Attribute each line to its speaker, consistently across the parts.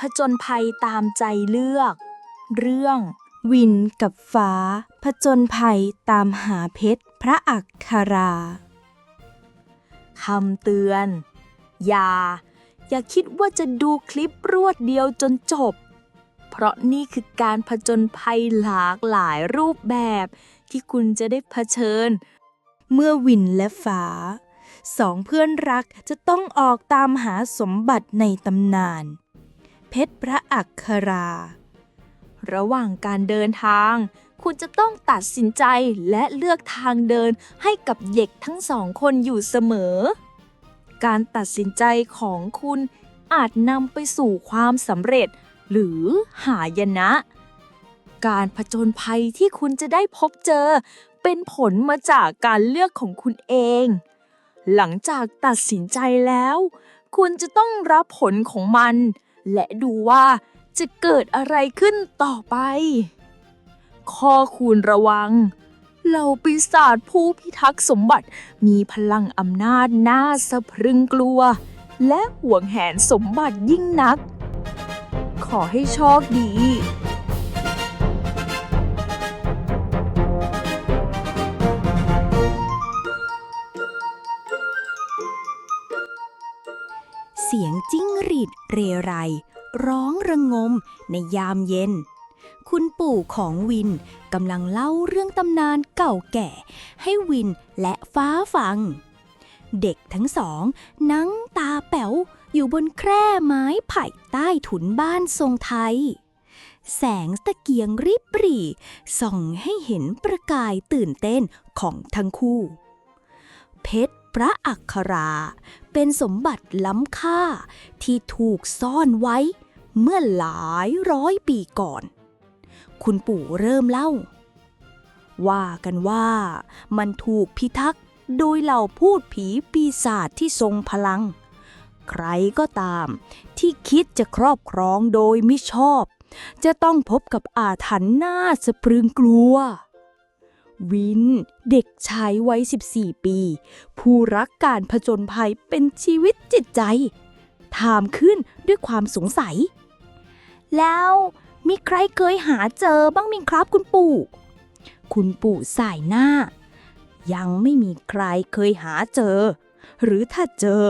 Speaker 1: ผจญภัยตามใจเลือก เรื่อง
Speaker 2: วินกับฟ้า ผจญภัยตามหาเพชรพระอักครา
Speaker 1: คำเตือน อย่า อย่าคิดว่าจะดูคลิปรวดเดียวจนจบ เพราะนี่คือการผจญภัยหลากหลายรูปแบบที่คุณจะได้เผชิญ
Speaker 2: เมื่อวินและฟ้าสองเพื่อนรักจะต้องออกตามหาสมบัติในตำนาน เพชรพระอักครา
Speaker 1: ระหว่างการเดินทาง คุณจะต้องตัดสินใจและเลือกทางเดินให้กับเด็กทั้งสองคนอยู่เสมอ การตัดสินใจของคุณอาจนำไปสู่ความสำเร็จหรือหายนะ การผจญภัยที่คุณจะได้พบเจอ เป็นผลมาจากการเลือกของคุณเอง หลังจากตัดสินใจแล้ว คุณจะต้องรับผลของมัน และดูว่าจะเกิดอะไรขึ้นต่อไป ข้อคูณระวัง เหล่าปีศาจผู้พิทักษ์สมบัติมีพลังอำนาจน่าสะพรึงกลัว และห่วงแหนสมบัติยิ่งนัก ขอให้โชคดี
Speaker 2: เสียงจิ้งหรีดเรไร ร้องระงมในยามเย็น คุณปู่ของวินกำลังเล่าเรื่องตำนานเก่าแก่ ให้วินและฟ้าฟัง เด็กทั้งสอง นั่งตาแป๋วอยู่บนแคร่ไม้ไผ่ใต้ถุนบ้านทรงไทย แสงตะเกียงริบหรี่ส่องให้เห็นประกายตื่นเต้นของทั้งคู่ เพชร พระอักครา เป็นสมบัติล้ำค่าที่ถูกซ่อนไว้ เมื่อหลายร้อยปีก่อน คุณปู่เริ่มเล่า ว่ากันว่ามันถูกพิทักษ์โดยเหล่าพูดผีปีศาจที่ทรงพลัง ใครก็ตามที่คิดจะครอบครองโดยมิชอบ จะต้องพบกับอาถรรพ์น่าสะพรึงกลัว วิน เด็กชายวัย 14 ปี ผู้รักการผจญภัยเป็นชีวิตจิตใจ ถามขึ้นด้วยความสงสัย แล้วมีใครเคยหาเจอบ้างมิงครับคุณปู่ คุณปู่สายหน้า ยังไม่มีใครเคยหาเจอ หรือถ้าเจอ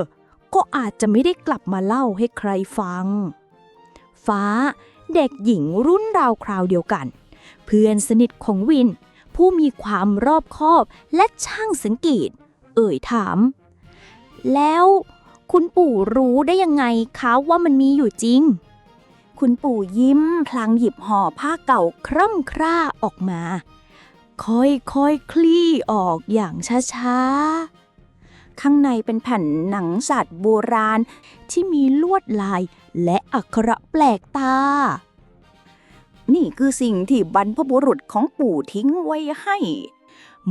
Speaker 2: ก็อาจจะไม่ได้กลับมาเล่าให้ใครฟัง ฟ้าเด็กหญิงรุ่นราวคราวเดียวกัน เพื่อนสนิทของวิน ผู้มีความรอบคอบและช่างสังเกต เอ่ยถาม แล้วคุณปู่รู้ได้ยังไงคะว่ามันมีอยู่จริง คุณปู่ยิ้มพลางหยิบห่อผ้าเก่าคร่ำคร่าออกมา ค่อยๆคคลี่ออกอย่างช้าๆ ข้างในเป็นแผ่นหนังสัตว์โบราณที่มีลวดลายและอักขระแปลกตา นี่คือสิ่งที่บรรพบุรุษของปู่ทิ้งไว้ให้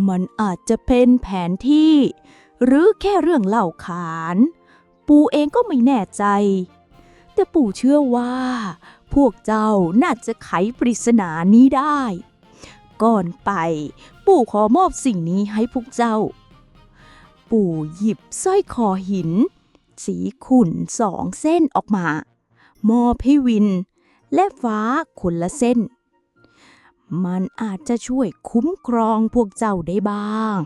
Speaker 2: มันอาจจะเป็นแผนที่ หรือแค่เรื่องเล่าขาน ปู่เองก็ไม่แน่ใจ แต่ปู่เชื่อว่า พวกเจ้าน่าจะไขปริศนานี้ได้ ก่อนไป ปู่ขอมอบสิ่งนี้ให้พวกเจ้า ปู่หยิบสร้อยคอหิน สีขุ่นสองเส้นออกมามอบให้วิน และฟ้าคนละเส้น มันอาจจะช่วยคุ้มครองพวกเจ้าได้บ้าง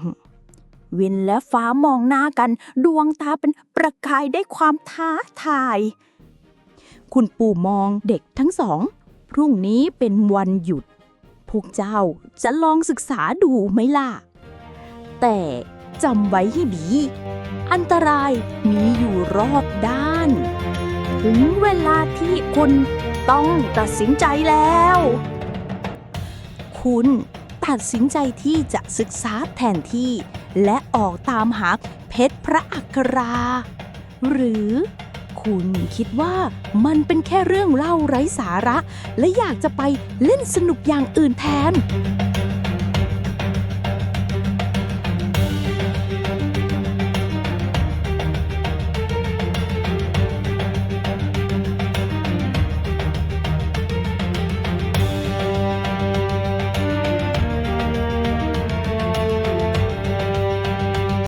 Speaker 2: วินและฟ้ามองหน้ากัน ดวงตาเป็นประกายได้ความท้าทาย คุณปู่มองเด็กทั้งสอง พรุ่งนี้เป็นวันหยุด พวกเจ้าจะลองศึกษาดูไหมล่ะ แต่จำไว้ให้ดี อันตรายมีอยู่รอบด้าน ถึงเวลาที่คุณ ต้องตัดสินใจแล้ว คุณตัดสินใจที่จะศึกษาแทนที่ และออกตามหาเพชรพระอัครา หรือคุณคิดว่ามันเป็นแค่เรื่องเล่าไร้สาระ และอยากจะไปเล่นสนุกอย่างอื่นแทน